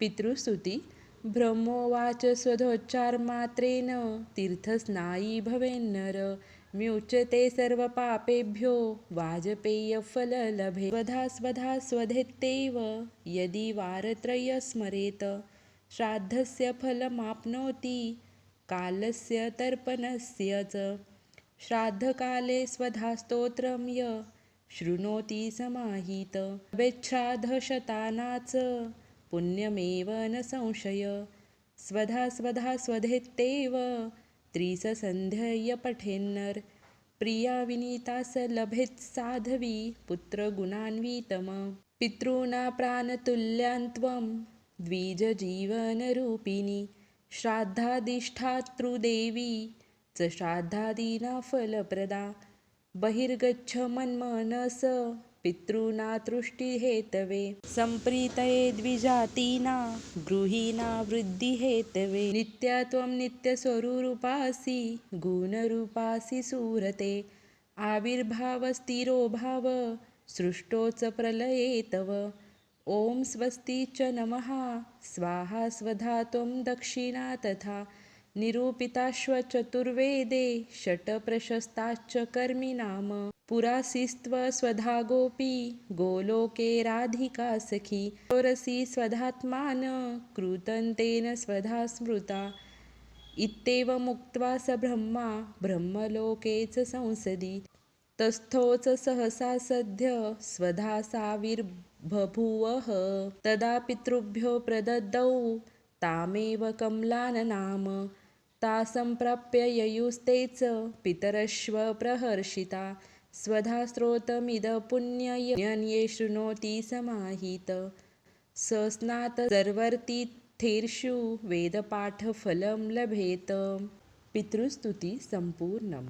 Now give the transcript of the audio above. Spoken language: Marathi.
पितृस्तुती ब्रह्मोवाच स्वधोच्चारमात्रेण तीर्थस्नायी भवेन्नर म्युच्यते सर्वपापेभ्यो वाजपेयफललभे। स्वधा स्वधा स्वधेत्तेव यदि वारत्रयस्मरेत् श्राद्धस्य फलमाप्नोति कालस्य तर्पणस्य च। श्राद्धकाले स्वधास्तोत्रं य शृणोति समाहित वेच्छाधशतानाच पुण्यमेव न संशय। स्वधा स्वधा स्वधेत्तेव त्रिससन्ध्यय पठेन्नर प्रिया विनीता स लभेत् साध्वी। पुत्रगुणान्वितम् पितॄणा प्राणतुल्यान्त्वं द्विजजीवनरूपिणी श्राद्धाधिष्ठातृदेवी च श्राद्धादीना फलप्रदा। बहिर्गच्छ मन्मनस। पितॄणा तृष्टिहेतवे सम्प्रीतये द्विजातीना गृहीणा वृद्धिहेतवे नित्या त्वं नित्यस्वरूपासि गुणरूपासि सुरते। आविर्भावस्तिरोभाव सृष्टोऽच प्रलये तव ॐ स्वस्ति च नमः। स्वाहा स्वधा त्वं दक्षिणा तथा। निरूपिताश्वचतुर्वेदे षट् प्रशस्ताश्च कर्मिणाम पुरासिस्त्वस्वधा गोपी गोलोके राधिका सखी। चोरसी स्वधात्मान कृतन्तेन स्वधा स्मृता। इत्येवमुक्त्वा स ब्रह्मा ब्रह्मलोके च संसदि। तस्थोऽथ सहसा सद्य स्वधा साविर्बभूवः तदा पितृभ्यो प्रददौ तामेव कमलाननाम। तासं प्राप्य ययुस्ते च पितरश्व प्रहर्षिता। स्वधा स्तोत्रमिदपुण्यन्ये शृणोति समाहित। स स्नात सर्वतीर्थेषु वेदपाठफलं लभेत। पितृस्तुती संपूर्णम्